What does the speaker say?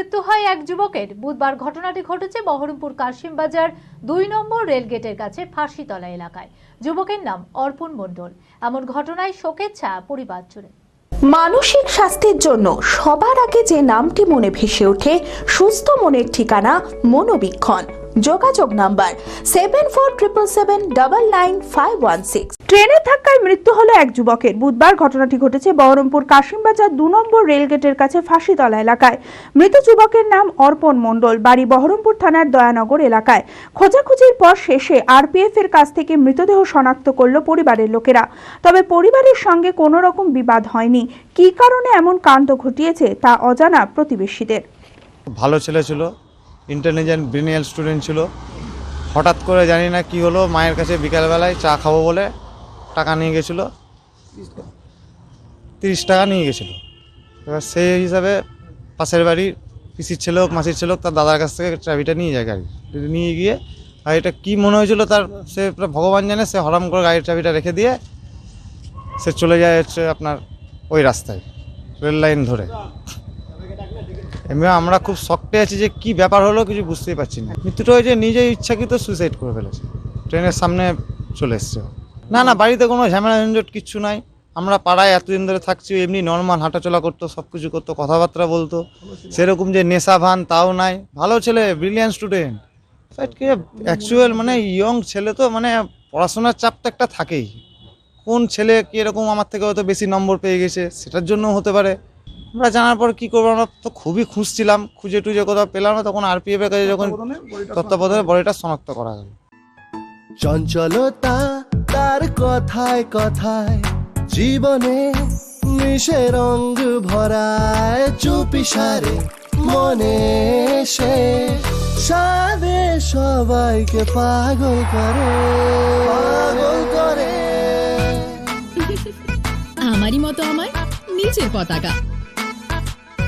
মৃত্যু হয় এক যুবকের। বুধবার ঘটনাটি ঘটেছে বহরমপুর কাশিমবাজার দুই নম্বর রেলগেটের কাছে ফাঁসিতলা এলাকায়। যুবকের নাম অর্পণ মণ্ডল। এমন ঘটনায় শোকের ছায়া পরিবার জুড়ে। মানসিক স্বাস্থ্যের জন্য সবার আগে যে নামটি মনে ভেসে ওঠে, সুস্থ মনের ঠিকানা মনোবীক্ষণ। যোগাযোগ number seven four triple seven double nine five one six ট্রেনের ধাক্কায় মৃত্যু হলো এক যুবকের। বুধবার ঘটনাটি ঘটেছে বহরমপুর কাশিমবাজার দু নম্বর রেলগেটের কাছে ফাঁসিতলা এলাকায়। মৃত যুবকের নাম অর্পণ মণ্ডল, বাড়ি বহরমপুর থানার দয়ানগর এলাকায়। খোঁজাখুঁজির পর শেষে আরপিএফ এর কাছ থেকে মৃতদেহ শনাক্ত করল পরিবারের লোকেরা। তবে পরিবারের সঙ্গে কোনো রকম বিবাদ হয়নি। কি কারণে এমন কাণ্ড ঘটিয়েছে তা অজানা প্রতিবেশীদের। ভালো ছেলে ছিল ইন্টেলিজেন্ট ব্রিনিয়াল স্টুডেন্ট ছিল। হঠাৎ করে জানি না কি হলো, মায়ের কাছে বিকালবেলায় চা খাব বলে টাকা নিয়ে গেছিল। তিরিশ টাকা নিয়ে গেছিল। এবার সেই হিসাবে পাশের বাড়ির পিসির ছেলে হোক, মাসির ছেলে হোক, তার দাদার কাছ থেকে চাবিটা নিয়ে যায় গাড়ি। নিয়ে গিয়ে গাড়িটা কী মনে হয়েছিল তার, সে ভগবান জানে, সে হরাম করে গাড়ির চাবিটা রেখে দিয়ে সে চলে যায় হচ্ছে আপনার ওই রাস্তায়, রেল লাইন ধরে। এমনি আমরা খুব শক্টে আছি যে কি ব্যাপার হলো কিছু বুঝতেই পারছি না। মৃত্যুটা হয়েছে নিজেই ইচ্ছাকৃত সুইসাইড করে ফেলেছে। ট্রেনের সামনে চলে এসছে না না, বাড়িতে কোনো ঝামেলা ঝঞ্ঝট কিচ্ছু নাই। আমরা পাড়ায় এতদিন ধরে থাকছি, এমনি নর্মাল হাঁটাচলা করতো সব কিছু করতো, কথাবার্তা বলতো। সেরকম যে নেশা ভান তাও নাই। ভালো ছেলে ব্রিলিয়ান স্টুডেন্ট অ্যাকচুয়াল মানে ইয়ং ছেলে তো মানে পড়াশোনার চাপ তো একটা থাকেই। কোন ছেলে কি এরকম আমার থেকে হয়তো বেশি নম্বর পেয়ে গেছে, সেটার জন্য হতে পারে। আমরা জানার পর কি করব? আমরা তো খুবই খুঁজছিলাম খুঁজে টুজে কোথাও পেলাম না তখন আরপিএফ এর কাছে যখন তত্ত্বাবধানে বডিটা শনাক্ত করা গেল চঞ্চলতা তার কথায় কথায় জীবনে মিশে রঙ ভরায় চুপি সারে মনে সে সাদে সবাইকে পাগল করে পাগল করে। আমারই মতো আমার নিচের পতাকা।